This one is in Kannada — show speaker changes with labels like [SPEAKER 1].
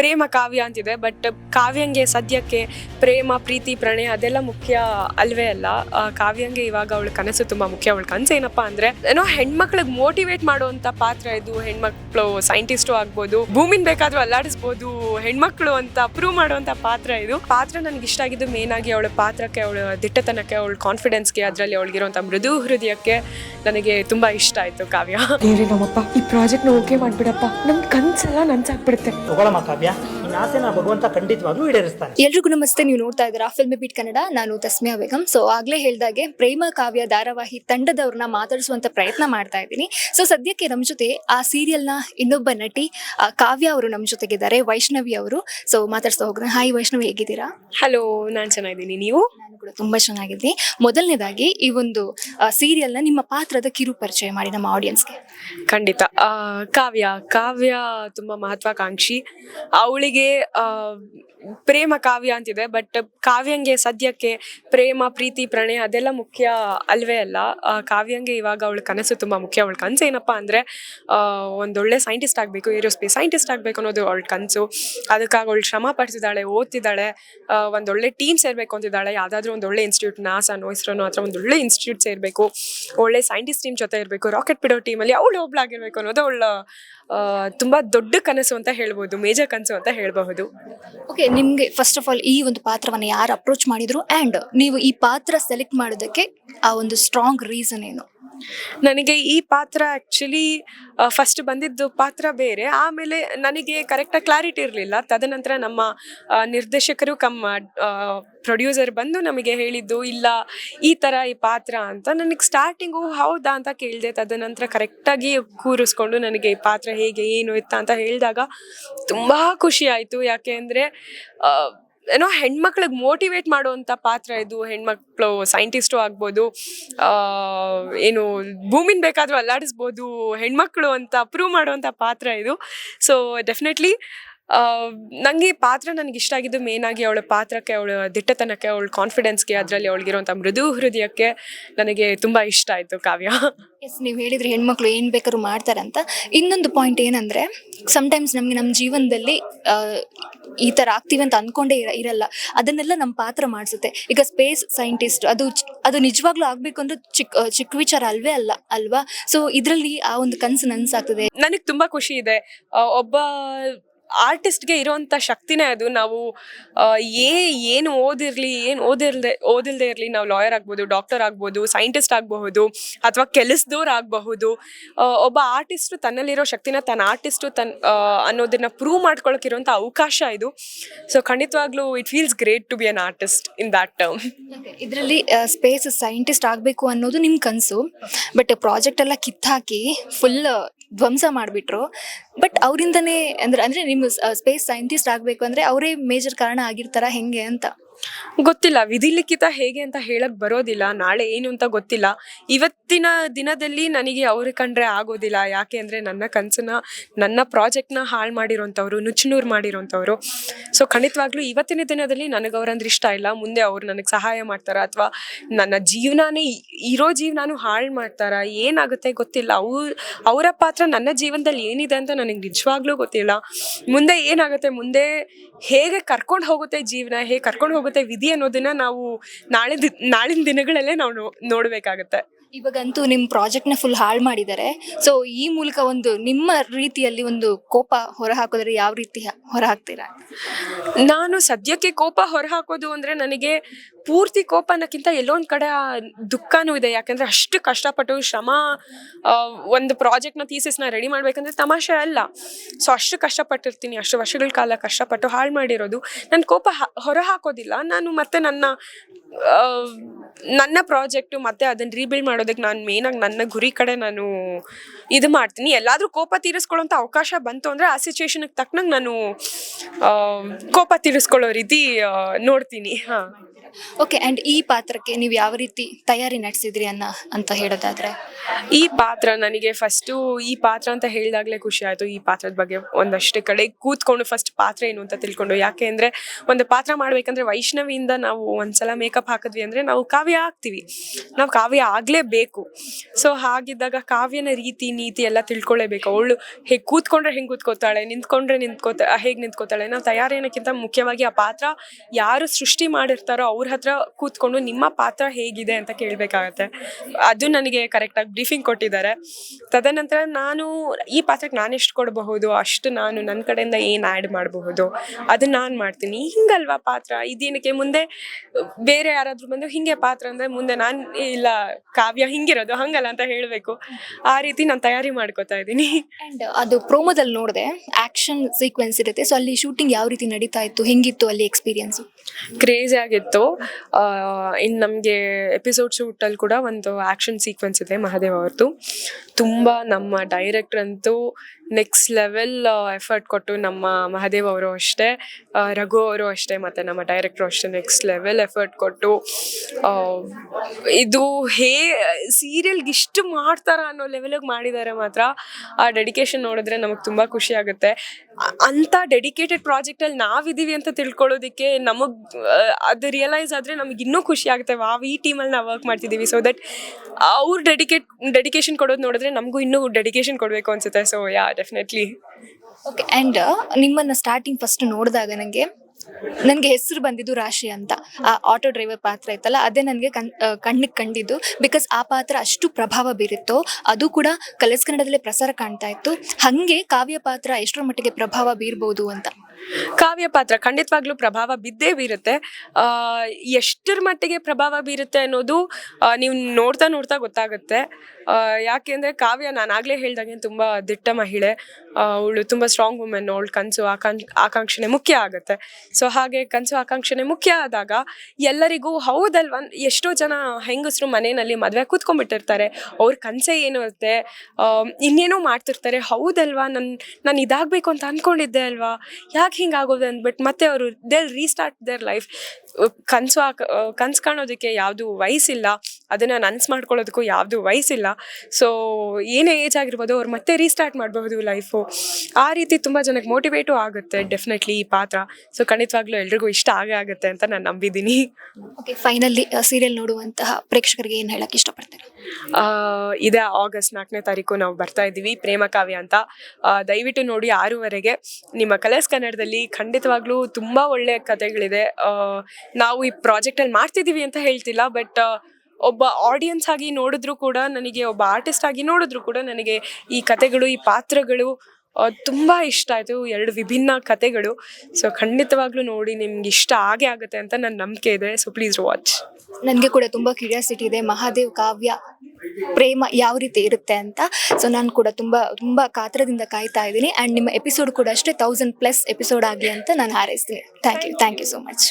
[SPEAKER 1] ಪ್ರೇಮ ಕಾವ್ಯ ಅಂತಿದೆ ಬಟ್ ಕಾವ್ಯಂಗೆ ಸದ್ಯಕ್ಕೆ ಪ್ರೇಮ ಪ್ರೀತಿ ಪ್ರಣಯ ಅದೆಲ್ಲ ಮುಖ್ಯ ಅಲ್ವೇ ಅಲ್ಲ. ಕಾವ್ಯಂಗೆ ಇವಾಗ ಅವಳ ಕನಸು ತುಂಬಾ ಮುಖ್ಯ. ಅವಳ ಕನಸು ಏನಪ್ಪಾ ಅಂದ್ರೆ ಏನೋ ಹೆಣ್ಮಕ್ಳಿಗೆ ಮೋಟಿವೇಟ್ ಮಾಡುವಂತ ಪಾತ್ರ ಇದು. ಹೆಣ್ಮಕ್ಳು ಸೈಂಟಿಸ್ಟು ಆಗ್ಬೋದು ಭೂಮಿನ ಬೇಕಾದ್ರೂ ಅಲ್ಲಾಡಿಸ್ಬೋದು ಹೆಣ್ಮಕ್ಳು ಅಂತ ಅಪ್ರೂವ್ ಮಾಡುವಂತ ಪಾತ್ರ ಇದು. ಪಾತ್ರ ನನ್ಗೆ ಇಷ್ಟ ಆಗಿದ್ದು ಮೇನ್ ಆಗಿ ಅವಳ ಪಾತ್ರಕ್ಕೆ ಅವಳ ದಿಟ್ಟತನಕ್ಕೆ ಅವಳ ಕಾನ್ಫಿಡೆನ್ಸ್ಗೆ ಅದರಲ್ಲಿ ಅವಳಿಗಿರುವಂತ ಮೃದು ಹೃದಯಕ್ಕೆ ನನಗೆ ತುಂಬಾ ಇಷ್ಟ ಆಯ್ತು ಕಾವ್ಯ.
[SPEAKER 2] ನಮ್ಮಪ್ಪ ಈ ಪ್ರಾಜೆಕ್ಟ್ ಓಕೆ ಮಾಡ್ಬಿಡಪ್ಪ. ನಮ್ ಕನ್ಸೆಲ್ಲ ನನ್ಸಾಕ್ಬಿಡುತ್ತೆ.
[SPEAKER 3] ನಿನ್ನ ಆಸೆನ ಭಗವಂತ ಖಂಡಿತವಾಗ್ಲೂ ಈಡೇರಿಸ್ತಾನೆ.
[SPEAKER 4] ಎಲ್ರಿಗೂ ನಮಸ್ತೆ. ನೀವು ನೋಡ್ತಾ ಇದ್ದೀರಾ ಫಿಲ್ಮ್ ಬೀಟ್ ಕನ್ನಡ. ನಾನು ತಸ್ಮಿಯಾ ಬೇಗಂ. ಸೊ ಆಗ್ಲೇ ಹೇಳ್ದಾಗೆ ಪ್ರೇಮ ಕಾವ್ಯ ಧಾರಾವಾಹಿ ತಂಡದವ್ರನ್ನ ಮಾತಾಡಿಸುವಂತ ಪ್ರಯತ್ನ ಮಾಡ್ತಾ ಇದ್ದೀನಿ. ಸೊ ಸದ್ಯಕ್ಕೆ ನಮ್ಮ ಜೊತೆ ಆ ಸೀರಿಯಲ್ನ ಇನ್ನೊಬ್ಬ ನಟಿ ಆ, ಕಾವ್ಯ ಅವರು ನಮ್ಮ ಜೊತೆಗಿದ್ದಾರೆ ವೈಷ್ಣವಿ ಅವರು. ಸೊ ಮಾತಾಡ್ಸ್ತಾ ಹೋಗೋಣ ಹಾಯ್ ವೈಷ್ಣವಿ ಹೇಗಿದ್ದೀರಾ?
[SPEAKER 1] ಹಲೋ ನಾನು ಚೆನ್ನಾಗಿದ್ದೀನಿ. ನೀವು?
[SPEAKER 4] ನಾನು ಕೂಡ ತುಂಬಾ ಚೆನ್ನಾಗಿದ್ದೀನಿ. ಮೊದಲನೇದಾಗಿ ಈ ಒಂದು ಸೀರಿಯಲ್ನ ನಿಮ್ಮ ಪಾತ್ರದ ಕಿರು ಪರಿಚಯ ಮಾಡಿ ನಮ್ಮ ಆಡಿಯನ್ಸ್ಗೆ
[SPEAKER 1] ಖಂಡಿತ. ಆ, ಕಾವ್ಯ. ಕಾವ್ಯ ತುಂಬಾ ಮಹತ್ವಾಕಾಂಕ್ಷಿ. ಅವಳಿಗೆ ಪ್ರೇಮ ಕಾವ್ಯ ಅಂತಿದೆ ಬಟ್ ಕಾವ್ಯಂಗೆ ಸದ್ಯಕ್ಕೆ ಪ್ರೇಮ, ಪ್ರೀತಿ, ಪ್ರಣಯ ಅದೆಲ್ಲ ಮುಖ್ಯ ಅಲ್ವೇ ಅಲ್ಲ. ಕಾವ್ಯಂಗೆ ಇವಾಗ ಅವಳ ಕನಸು ತುಂಬಾ ಮುಖ್ಯ. ಅವಳ ಕನಸು ಏನಪ್ಪ ಅಂದ್ರೆ ಒಂದೊಳ್ಳೆ ಸೈಂಟಿಸ್ಟ್ ಆಗಬೇಕು ಏರೋಸ್ಪೇಸ್ ಸೈಂಟಿಸ್ಟ್ ಆಗಬೇಕು ಅನ್ನೋದು ಅವಳ ಕನಸು. ಅದಕ್ಕಾಗಿ ಅವಳು ಶ್ರಮ ಪಡಿಸಿದಾಳೆ ಓದ್ತಿದ್ದಾಳೆ ಒಂದೊಳ್ಳೆ ಟೀಮ್ ಸೇರ್ಬೇಕು ಅಂತಿದ್ದಾಳೆ. ಯಾವ್ದಾದ್ರು ಒಂದೊಳ್ಳೆ ಇನ್ಸ್ಟಿಟ್ಯೂಟ್ ನಾಸಾನೋ ಇಸ್ರೋನೋ ಹತ್ರ ಒಂದೊಳ್ಳೆ ಇನ್ಸ್ಟಿಟ್ಯೂಟ್ ಸೇರ್ಬೇಕು. ಒಳ್ಳೆ ಸೈಂಟಿಸ್ಟ್ ಟೀಮ್ ಜೊತೆ ಇರಬೇಕು. ರಾಕೆಟ್ ಬಿಡೋ ಟೀಮಲ್ಲಿ ಅವಳು ಒಬ್ಳಾಗಿರ್ಬೇಕು ಅನ್ನೋದು ಅವಳ ತುಂಬಾ ದೊಡ್ಡ ಕನಸು ಅಂತ ಹೇಳ್ಬೋದು, ಮೇಜರ್ ಕನಸು ಅಂತ ಹೇಳಬಹುದು.
[SPEAKER 4] ಓಕೆ ನಿಮ್ಗೆ ಫಸ್ಟ್ ಆಫ್ ಆಲ್ ಈ ಒಂದು ಪಾತ್ರವನ್ನ ಯಾರು ಅಪ್ರೋಚ್ ಮಾಡಿದ್ರು? ಅಂಡ್ ನೀವು ಈ ಪಾತ್ರ ಸೆಲೆಕ್ಟ್ ಮಾಡೋದಕ್ಕೆ ಆ ಒಂದು ಸ್ಟ್ರಾಂಗ್ ರೀಸನ್ ಏನು?
[SPEAKER 1] ನನಗೆ ಈ ಪಾತ್ರ ಆ್ಯಕ್ಚುಲಿ ಫಸ್ಟ್ ಬಂದಿದ್ದು ಪಾತ್ರ ಬೇರೆ. ಆಮೇಲೆ ನನಗೆ ಕರೆಕ್ಟಾಗಿ ಕ್ಲಾರಿಟಿ ಇರಲಿಲ್ಲ. ತದನಂತರ ನಮ್ಮ ನಿರ್ದೇಶಕರು ಕಮ್ಮ ಪ್ರೊಡ್ಯೂಸರ್ ಬಂದು ನಮಗೆ ಹೇಳಿದ್ದು, ಇಲ್ಲ, ಈ ಥರ ಈ ಪಾತ್ರ ಅಂತ. ನನಗೆ ಸ್ಟಾರ್ಟಿಂಗು ಹೌದಾ ಅಂತ ಕೇಳಿದೆ. ತದನಂತರ ಕರೆಕ್ಟಾಗಿ ಕೂರಿಸ್ಕೊಂಡು ನನಗೆ ಈ ಪಾತ್ರ ಹೇಗೆ, ಏನು ಇತ್ತ ಅಂತ ಹೇಳಿದಾಗ ತುಂಬ ಖುಷಿ ಆಯಿತು. ಯಾಕೆ ಅಂದರೆ ಏನೋ ಹೆಣ್ಮಕ್ಳಿಗೆ ಮೋಟಿವೇಟ್ ಮಾಡುವಂಥ ಪಾತ್ರ ಇದು. ಹೆಣ್ಮಕ್ಳು ಸೈಂಟಿಸ್ಟು ಆಗ್ಬೋದು ಏನು ಭೂಮಿನ ಬೇಕಾದರೂ ಅಲ್ಲಾಡಿಸ್ಬೋದು, ಹೆಣ್ಮಕ್ಳು ಅಂತ ಅಪ್ರೂವ್ ಮಾಡುವಂಥ ಪಾತ್ರ ಇದು. ಸೊ ಡೆಫಿನೆಟ್ಲಿ ನನಗೆ ಪಾತ್ರ ನನಗೆ ಇಷ್ಟ ಆಗಿದ್ದು ಮೇನ್ ಆಗಿ ಅವಳ ಪಾತ್ರಕ್ಕೆ ಅವಳ ದಿಟ್ಟತನಕ್ಕೆ ಅವಳ ಕಾನ್ಫಿಡೆನ್ಸ್ಗೆ ಅದರಲ್ಲಿ ಅವಳಿಗಿರುವಂಥ ಮೃದು ಹೃದಯಕ್ಕೆ ನನಗೆ ತುಂಬ ಇಷ್ಟ ಆಯಿತು ಕಾವ್ಯ.
[SPEAKER 4] ಎಸ್ ನೀವು ಹೇಳಿದ್ರೆ ಹೆಣ್ಮಕ್ಳು ಏನು ಬೇಕಾದ್ರೂ ಮಾಡ್ತಾರೆ ಅಂತ ಇನ್ನೊಂದು ಪಾಯಿಂಟ್ ಏನಂದ್ರೆ ಸಮಟೈಮ್ಸ್ ನಮಗೆ ನಮ್ಮ ಜೀವನದಲ್ಲಿ ಈ ಥರ ಆಗ್ತೀವಿ ಅಂತ ಅನ್ಕೊಂಡೇ ಇರ ಇರಲ್ಲ. ಅದನ್ನೆಲ್ಲ ನಮ್ಮ ಪಾತ್ರ ಮಾಡಿಸುತ್ತೆ. ಈಗ ಸ್ಪೇಸ್ ಸೈಂಟಿಸ್ಟ್ ಅದು ಅದು ನಿಜವಾಗ್ಲೂ ಆಗಬೇಕು ಅಂದ್ರೆ ಚಿಕ್ಕ ಚಿಕ್ಕ ವಿಚಾರ ಅಲ್ವೇ ಅಲ್ಲ ಅಲ್ವಾ? ಸೊ ಇದರಲ್ಲಿ ಆ ಒಂದು ಕನಸು ನನ್ಸಾಗ್ತದೆ.
[SPEAKER 1] ನನಗೆ ತುಂಬ ಖುಷಿ ಇದೆ. ಒಬ್ಬ ಆರ್ಟಿಸ್ಟ್ಗೆ ಇರೋಂಥ ಶಕ್ತಿನೇ ಅದು. ನಾವು ಏ, ಏನು ಓದಿರಲಿ, ಏನು ಓದಿಲ್ದೆ ಓದಿಲ್ಲದೆ ಇರಲಿ ನಾವು ಲಾಯರ್ ಆಗ್ಬೋದು, ಡಾಕ್ಟರ್ ಆಗ್ಬೋದು, ಸೈಂಟಿಸ್ಟ್ ಆಗಬಹುದು ಅಥವಾ ಕೆಲಸದವ್ರು ಆಗಬಹುದು. ಒಬ್ಬ ಆರ್ಟಿಸ್ಟ್ ತನ್ನಲ್ಲಿರೋ ಶಕ್ತಿನ ತನ್ನ ಆರ್ಟಿಸ್ಟು ತನ್ನ ಅನ್ನೋದನ್ನ ಪ್ರೂವ್ ಮಾಡ್ಕೊಳಕ್ಕಿರೋಂಥ ಅವಕಾಶ ಇದು. ಸೊ ಖಂಡಿತವಾಗ್ಲೂ it feels great to be an artist in that term
[SPEAKER 4] ಇದರಲ್ಲಿ ಸ್ಪೇಸ್ ಸೈಂಟಿಸ್ಟ್ ಆಗಬೇಕು ಅನ್ನೋದು ನಿಮ್ಮ ಕನಸು. ಬಟ್ ಪ್ರಾಜೆಕ್ಟ್ ಎಲ್ಲ ಕಿತ್ತಾಕಿ ಫುಲ್ ಧ್ವಂಸ ಮಾಡಿಬಿಟ್ರು. ಬಟ್ ಅವರಿಂದನೇ ಅಂದ್ರೆ ಅಂದ್ರೆ ಸ್ಪೇಸ್ ಸೈಂಟಿಸ್ಟ್ ಆಗಬೇಕು ಅಂದ್ರೆ ಅವರೇ ಮೇಜರ್ ಕಾರಣ ಆಗಿರ್ತಾರ ಹೆಂಗೆ ಅಂತ.
[SPEAKER 1] ಗೊತ್ತಿಲ್ಲ. ವಿಧಿಲಿಖಿತ ಹೇಗೆ ಅಂತ ಹೇಳಕ್ ಬರೋದಿಲ್ಲ. ನಾಳೆ ಏನು ಅಂತ ಗೊತ್ತಿಲ್ಲ. ಇವತ್ತಿನ ದಿನದಲ್ಲಿ ನನಗೆ ಅವ್ರ ಕಂಡ್ರೆ ಆಗೋದಿಲ್ಲ. ಯಾಕೆ ಅಂದ್ರೆ ನನ್ನ ಕನಸನ್ನ, ನನ್ನ ಪ್ರಾಜೆಕ್ಟ್ನ ಹಾಳು ಮಾಡಿರೋಂಥವ್ರು, ನುಚ್ಚುನೂರು ಮಾಡಿರೋಂಥವ್ರು. ಸೊ ಖಂಡಿತವಾಗ್ಲೂ ಇವತ್ತಿನ ದಿನದಲ್ಲಿ ನನಗೆ ಅವ್ರಂದ್ರೆ ಇಷ್ಟ ಇಲ್ಲ. ಮುಂದೆ ಅವ್ರು ನನಗೆ ಸಹಾಯ ಮಾಡ್ತಾರ ಅಥವಾ ನನ್ನ ಜೀವನಾನೇ ಇರೋ ಜೀವನಾನು ಹಾಳು ಮಾಡ್ತಾರ? ಏನಾಗುತ್ತೆ ಗೊತ್ತಿಲ್ಲ. ಅವ್ರ ಅವರ ಪಾತ್ರ ನನ್ನ ಜೀವನದಲ್ಲಿ ಏನಿದೆ ಅಂತ ನನಗೆ ನಿಜವಾಗ್ಲೂ ಗೊತ್ತಿಲ್ಲ. ಮುಂದೆ ಏನಾಗುತ್ತೆ? ಮುಂದೆ ಹೇಗೆ ಕರ್ಕೊಂಡು ಹೋಗುತ್ತೆ ಜೀವನ? ಹೇಗೆ ಕರ್ಕೊಂಡು ಹೋಗುತ್ತೆ ವಿಧಿ ಅನ್ನೋದನ್ನ ನಾವು ನಾಳೆ ನಾಳಿನ ದಿನಗಳಲ್ಲೇ ನಾವು ನೋಡ್ಬೇಕಾಗತ್ತೆ.
[SPEAKER 4] ಇವಾಗಂತೂ ನಿಮ್ಮ ಪ್ರಾಜೆಕ್ಟ್ನ ಫುಲ್ ಹಾಳು ಮಾಡಿದ್ದಾರೆ ಸೊ ಈ ಮೂಲಕ ಒಂದು ನಿಮ್ಮ ರೀತಿಯಲ್ಲಿ ಒಂದು ಕೋಪ ಹೊರ ಹಾಕೋದ್ರೆ ಯಾವ ರೀತಿ ಹೊರ ಹಾಕ್ತೀರಾ
[SPEAKER 1] ನಾನು ಸದ್ಯಕ್ಕೆ ಕೋಪ ಹೊರಹಾಕೋದು ಅಂದ್ರೆ ನನಗೆ ಪೂರ್ತಿ ಕೋಪ ಅನ್ನೋಕ್ಕಿಂತ ಎಲ್ಲೊಂದ್ ಕಡೆ ಆ ದುಃಖನೂ ಇದೆ. ಯಾಕಂದ್ರೆ ಅಷ್ಟು ಕಷ್ಟಪಟ್ಟು ಶ್ರಮ ಒಂದು ಪ್ರಾಜೆಕ್ಟ್ನ ಥೀಸಿಸ್ನ ರೆಡಿ ಮಾಡಬೇಕಂದ್ರೆ ತಮಾಷೆ ಅಲ್ಲ. ಸೊ ಅಷ್ಟು ಕಷ್ಟಪಟ್ಟಿರ್ತೀನಿ. ಅಷ್ಟು ವರ್ಷಗಳ ಕಾಲ ಕಷ್ಟಪಟ್ಟು ಹಾಳು ಮಾಡಿರೋದು. ನನ್ನ ಕೋಪ ಹೊರ ಹಾಕೋದಿಲ್ಲ ನಾನು ಮತ್ತೆ ನನ್ನ ನನ್ನ ಪ್ರಾಜೆಕ್ಟು ಮತ್ತೆ ಅದನ್ನ ರೀಬಿಲ್ಡ್ ಮಾಡೋದಕ್ಕೆ ನಾನು ಮೇನಾಗಿ ನನ್ನ ಗುರಿ ಕಡೆ ನಾನು ಇದು ಮಾಡ್ತೀನಿ. ಎಲ್ಲಾದ್ರೂ ಕೋಪ ತೀರಿಸ್ಕೊಳ್ಳೋಂಥ ಅವಕಾಶ ಬಂತು ಅಂದ್ರೆ ಆ ಸಿಚುವೇಶನ್ಗೆ ತಕ್ಕನಂಗೆ ನಾನು ಕೋಪ ತೀರಿಸ್ಕೊಳ್ಳೋ ರೀತಿ ನೋಡ್ತೀನಿ. ಹಾ.
[SPEAKER 4] ಓಕೆ ಆ್ಯಂಡ್ ಈ ಪಾತ್ರಕ್ಕೆ ನೀವು ಯಾವ ರೀತಿ ತಯಾರಿ ನಡೆಸಿದ್ರಿ ಅನ್ನ ಅಂತ ಹೇಳೋದಾದ್ರೆ?
[SPEAKER 1] ಈ ಪಾತ್ರ ನನಗೆ ಫಸ್ಟು ಈ ಪಾತ್ರ ಅಂತ ಹೇಳಿದಾಗಲೇ ಖುಷಿ ಆಯಿತು. ಈ ಪಾತ್ರದ ಬಗ್ಗೆ ಒಂದಷ್ಟು ಕಡೆ ಕೂತ್ಕೊಂಡು ಫಸ್ಟ್ ಪಾತ್ರ ಏನು ಅಂತ ತಿಳ್ಕೊಂಡು. ಯಾಕೆ ಅಂದರೆ ಒಂದು ಪಾತ್ರ ಮಾಡಬೇಕಂದ್ರೆ ವೈಷ್ಣವಿಯಿಂದ ನಾವು ಒಂದ್ಸಲ ಮೇಕಪ್ ಹಾಕಿದ್ವಿ ಅಂದರೆ ನಾವು ಕಾವ್ಯ ಆಗ್ತೀವಿ ನಾವು ಕಾವ್ಯ ಆಗಲೇಬೇಕು. ಸೊ ಹಾಗಿದ್ದಾಗ ಕಾವ್ಯನ ರೀತಿ ನೀತಿ ಎಲ್ಲ ತಿಳ್ಕೊಳ್ಳೇಬೇಕು ಅವಳು ಹೇಗೆ ಕೂತ್ಕೊಂಡ್ರೆ ಹೆಂಗೆ ಕೂತ್ಕೋತಾಳೆ ನಿಂತ್ಕೊಂಡ್ರೆ ನಿಂತ್ಕೋತ ಹೇಗೆ ನಿಂತ್ಕೋತಾಳೆ ನಾವು ತಯಾರಿ ಏನಕ್ಕಿಂತ ಮುಖ್ಯವಾಗಿ ಆ ಪಾತ್ರ ಯಾರು ಸೃಷ್ಟಿ ಮಾಡಿರ್ತಾರೋ ಅವ್ರ ಹತ್ರ ಕೂತ್ಕೊಂಡು ನಿಮ್ಮ ಪಾತ್ರ ಹೇಗಿದೆ ಅಂತ ಕೇಳಬೇಕಾಗತ್ತೆ. ಅದು ನನಗೆ ಕರೆಕ್ಟಾಗಿ ಬ್ರೀಫಿಂಗ್ ಕೊಟ್ಟಿದ್ದಾರೆ. ತದನಂತರ ನಾನು ಈ ಪಾತ್ರಕ್ಕೆ ನಾನು ಎಷ್ಟು ಕೊಡಬಹುದು, ಅಷ್ಟು ನಾನು ನನ್ನ ಕಡೆಯಿಂದ ಏನು ಆ್ಯಡ್ ಮಾಡಬಹುದು ಅದನ್ನ ನಾನು ಮಾಡ್ತೀನಿ. ಹಿಂಗಲ್ವಾ ಪಾತ್ರ? ಇದೇನಕ್ಕೆ ಮುಂದೆ ಬೇರೆ ಯಾರಾದರೂ ಬಂದು ಹಿಂಗೆ ಪಾತ್ರ ಅಂದರೆ ಮುಂದೆ ನಾನು ಇಲ್ಲ, ಕಾವ್ಯ ಹಿಂಗಿರೋದು, ಹಂಗಲ್ಲ ಅಂತ ಹೇಳಬೇಕು. ಆ ರೀತಿ ನಾನು ತಯಾರಿ ಮಾಡ್ಕೋತಾ ಇದ್ದೀನಿ.
[SPEAKER 4] ಅಂಡ್ ಅದು ಪ್ರೋಮೋದಲ್ಲಿ ನೋಡಿದೆ ಆ್ಯಕ್ಷನ್ ಸೀಕ್ವೆನ್ಸ್ ಇರುತ್ತೆ. ಸೊ ಅಲ್ಲಿ ಶೂಟಿಂಗ್ ಯಾವ ರೀತಿ ನಡೀತಾ ಇತ್ತು ಹೆಂಗಿತ್ತು ಅಲ್ಲಿ ಎಕ್ಸ್ಪೀರಿಯೆನ್ಸ್
[SPEAKER 1] ಕ್ರೇಜ್ ಆಗಿತ್ತು. ಇನ್ನು ನಮಗೆ ಎಪಿಸೋಡ್ ಶೂಟಲ್ಲಿ ಕೂಡ ಒಂದು ಆ್ಯಕ್ಷನ್ ಸೀಕ್ವೆನ್ಸ್ ಇದೆ ಮಹಾದೇವ್ ಅವ್ರದ್ದು ತುಂಬ ನಮ್ಮ ಡೈರೆಕ್ಟರ್ ಅಂತೂ ನೆಕ್ಸ್ಟ್ ಲೆವೆಲ್ ಎಫರ್ಟ್ ಕೊಟ್ಟು ನಮ್ಮ ಮಹಾದೇವ್ ಅವರು ಅಷ್ಟೇ ರಘು ಅವರು ಅಷ್ಟೇ ಮತ್ತು ನಮ್ಮ ಡೈರೆಕ್ಟ್ರು ಅಷ್ಟೇ ನೆಕ್ಸ್ಟ್ ಲೆವೆಲ್ ಎಫರ್ಟ್ ಕೊಟ್ಟು ಇದು ಹೇ ಸೀರಿಯಲ್ಗೆ ಇಷ್ಟು ಮಾಡ್ತಾರ ಅನ್ನೋ ಲೆವೆಲಿಗೆ ಮಾಡಿದ್ದಾರೆ ಮಾತ್ರ. ಆ ಡೆಡಿಕೇಶನ್ ನೋಡಿದ್ರೆ ನಮಗೆ ತುಂಬ ಖುಷಿ ಆಗುತ್ತೆ. ಅಂಥ ಡೆಡಿಕೇಟೆಡ್ ಪ್ರಾಜೆಕ್ಟಲ್ಲಿ ನಾವಿದ್ದೀವಿ ಅಂತ ತಿಳ್ಕೊಳ್ಳೋದಕ್ಕೆ ನಮಗೆ ಅದು ರಿಯಲೈಸ್ ಆದರೆ ನಮಗೆ ಇನ್ನೂ ಖುಷಿ ಆಗುತ್ತೆ. ವಾವ್, ಈ ಟೀಮಲ್ಲಿ ನಾವು ವರ್ಕ್ ಮಾಡ್ತಿದ್ದೀವಿ ಸೊ ದಟ್ ಅವ್ರು ಡೆಡಿಕೇಟ್ ಡೆಡಿಕೇಶನ್ ಕೊಡೋದು ನೋಡಿದ್ರೆ ನಮಗೂ ಇನ್ನೂ ಡೆಡಿಕೇಶನ್ ಕೊಡಬೇಕು ಅನ್ಸುತ್ತೆ. So yeah definitely
[SPEAKER 4] okay and ನಿಮ್ಮನ್ನು ಸ್ಟಾರ್ಟಿಂಗ್ ಫಸ್ಟ್ ನೋಡಿದಾಗ ನನಗೆ ನನಗೆ ಹೆಸರು ಬಂದಿದ್ದು ರಾಶಿ ಅಂತ. ಆ ಆಟೋ ಡ್ರೈವರ್ ಪಾತ್ರ ಇತ್ತಲ್ಲ, ಅದೇ ನನಗೆ ಕಣ್ ಕಣ್ಣಿಗೆ ಕಂಡಿದ್ದು. ಬಿಕಾಸ್ ಆ ಪಾತ್ರ ಅಷ್ಟು ಪ್ರಭಾವ ಬೀರಿತ್ತು, ಅದು ಕೂಡ ಕಲರ್ಸ್ ಕನ್ನಡದಲ್ಲೇ ಪ್ರಸಾರ ಕಾಣ್ತಾ ಇತ್ತು. ಹಾಗೆ ಕಾವ್ಯ ಪಾತ್ರ ಎಷ್ಟರ ಮಟ್ಟಿಗೆ ಪ್ರಭಾವ ಬೀರ್ಬೋದು ಅಂತ.
[SPEAKER 1] ಕಾವ್ಯ ಪಾತ್ರ ಖಂಡಿತವಾಗ್ಲೂ ಪ್ರಭಾವ ಬಿದ್ದೇ ಬೀರುತ್ತೆ. ಎಷ್ಟರ ಮಟ್ಟಿಗೆ ಪ್ರಭಾವ ಬೀರುತ್ತೆ ಅನ್ನೋದು ನೀವು ನೋಡ್ತಾ ನೋಡ್ತಾ ಗೊತ್ತಾಗುತ್ತೆ. ಯಾಕೆಂದ್ರೆ ಕಾವ್ಯ ನಾನು ಆಗಲೇ ಹೇಳ್ದಾಗೆ ತುಂಬ ದಿಟ್ಟ ಮಹಿಳೆ. ಅವಳು ತುಂಬ ಸ್ಟ್ರಾಂಗ್ ವುಮೆನ್ ಅವಳು ಕನಸು ಆಕಾಂಕ್ಷ ಆಕಾಂಕ್ಷಣೆ ಮುಖ್ಯ ಆಗುತ್ತೆ. ಸೊ ಹಾಗೆ ಕನಸು ಆಕಾಂಕ್ಷಣೆ ಮುಖ್ಯ ಆದಾಗ ಎಲ್ಲರಿಗೂ ಹೌದಲ್ವಾ? ಎಷ್ಟೋ ಜನ ಹೆಂಗಸರು ಮನೆಯಲ್ಲಿ ಮದುವೆ ಕೂತ್ಕೊಂಡ್ಬಿಟ್ಟಿರ್ತಾರೆ. ಅವ್ರ ಕನಸೇ ಏನು ಇರುತ್ತೆ ಇನ್ನೇನೋ ಮಾಡ್ತಿರ್ತಾರೆ. ಹೌದಲ್ವಾ? ನನ್ನ ನಾನು ಇದಾಗಬೇಕು ಅಂತ ಅಂದ್ಕೊಂಡಿದ್ದೆ ಅಲ್ವಾ? ಯಾಕೆ ಹಿಂಗಾಗೋದು ಅಂದ್ಬಿಟ್ಟು ಮತ್ತೆ ಅವರು ದೇಲ್ ರೀಸ್ಟಾರ್ಟ್ ದೇರ್ ಲೈಫ್ ಕನಸು ಕನ್ಸು ಕಾಣೋದಕ್ಕೆ ಯಾವುದು ವಯಸ್ಸಿಲ್ಲ. ಅದನ್ನು ನನ್ಸ್ ಮಾಡ್ಕೊಳ್ಳೋದಕ್ಕೂ ಯಾವುದು ವಯಸ್ಸಿಲ್ಲ. ಸೊ ಏನೇ ಏಜ್ ಆಗಿರ್ಬೋದು ಅವ್ರು ಮತ್ತೆ ರೀಸ್ಟಾರ್ಟ್ ಮಾಡಬಹುದು ಲೈಫು ಆ ರೀತಿ ತುಂಬ ಜನಕ್ಕೆ ಮೋಟಿವೇಟು ಆಗುತ್ತೆ ಡೆಫಿನೆಟ್ಲಿ ಈ ಪಾತ್ರ. ಸೊ ಖಂಡಿತವಾಗ್ಲೂ ಎಲ್ರಿಗೂ ಇಷ್ಟ ಆಗೇ ಆಗುತ್ತೆ ಅಂತ ನಾನು ನಂಬಿದ್ದೀನಿ.
[SPEAKER 4] ಓಕೆ ಫೈನಲಿ ಸೀರಿಯಲ್ ನೋಡುವಂತಹ ಪ್ರೇಕ್ಷಕರಿಗೆ ಏನು ಹೇಳಕ್ಕೆ ಇಷ್ಟಪಡ್ತಾರೆ?
[SPEAKER 1] ಇದೇ ಆಗಸ್ಟ್ ನಾಲ್ಕನೇ ತಾರೀಕು ನಾವು ಬರ್ತಾ ಇದ್ದೀವಿ ಪ್ರೇಮ ಕಾವ್ಯ ಅಂತ. ಆ, ದಯವಿಟ್ಟು ನೋಡಿ ಆರೂವರೆಗೆ. ನಿಮ್ಮ ಕಲರ್ಸ್ ಕನ್ನಡದಲ್ಲಿ ಖಂಡಿತವಾಗ್ಲೂ ತುಂಬ ಒಳ್ಳೆಯ ಕಥೆಗಳಿದೆ. ಆ, ನಾವು ಈ ಪ್ರಾಜೆಕ್ಟಲ್ಲಿ ಮಾಡ್ತಿದ್ದೀವಿ ಅಂತ ಹೇಳ್ತಿಲ್ಲ ಬಟ್ ಒಬ್ಬ ಆಡಿಯನ್ಸ್ ಆಗಿ ನೋಡಿದ್ರು ಕೂಡ ನನಗೆ, ಒಬ್ಬ ಆರ್ಟಿಸ್ಟ್ ಆಗಿ ನೋಡಿದ್ರು ಕೂಡ ನನಗೆ ಈ ಕತೆಗಳು, ಈ ಪಾತ್ರಗಳು ತುಂಬ ಇಷ್ಟ ಆಯಿತು. ಎರಡು ವಿಭಿನ್ನ ಕತೆಗಳು. ಸೊ ಖಂಡಿತವಾಗ್ಲೂ ನೋಡಿ, ನಿಮ್ಗೆ ಇಷ್ಟ ಆಗೇ ಆಗುತ್ತೆ ಅಂತ ನನ್ನ ನಂಬಿಕೆ ಇದೆ. ಸೊ ಪ್ಲೀಸ್ ವಾಚ್
[SPEAKER 4] ನನಗೆ ಕೂಡ ತುಂಬ ಕ್ಯೂರಿಯಾಸಿಟಿ ಇದೆ. ಮಹಾದೇವ್ ಕಾವ್ಯ ಪ್ರೇಮ ಯಾವ ರೀತಿ ಇರುತ್ತೆ ಅಂತ. ಸೊ ನಾನು ಕೂಡ ತುಂಬ ತುಂಬ ಕಾತರದಿಂದ ಕಾಯ್ತಾ ಇದ್ದೀನಿ. ಆ್ಯಂಡ್ ನಿಮ್ಮ ಎಪಿಸೋಡ್ ಕೂಡ ಅಷ್ಟೇ ತೌಸಂಡ್ ಪ್ಲಸ್ ಎಪಿಸೋಡ್ ಆಗಲಿ ಅಂತ ನಾನು ಹಾರೈಸ್ತೀನಿ. Thank you thank you so much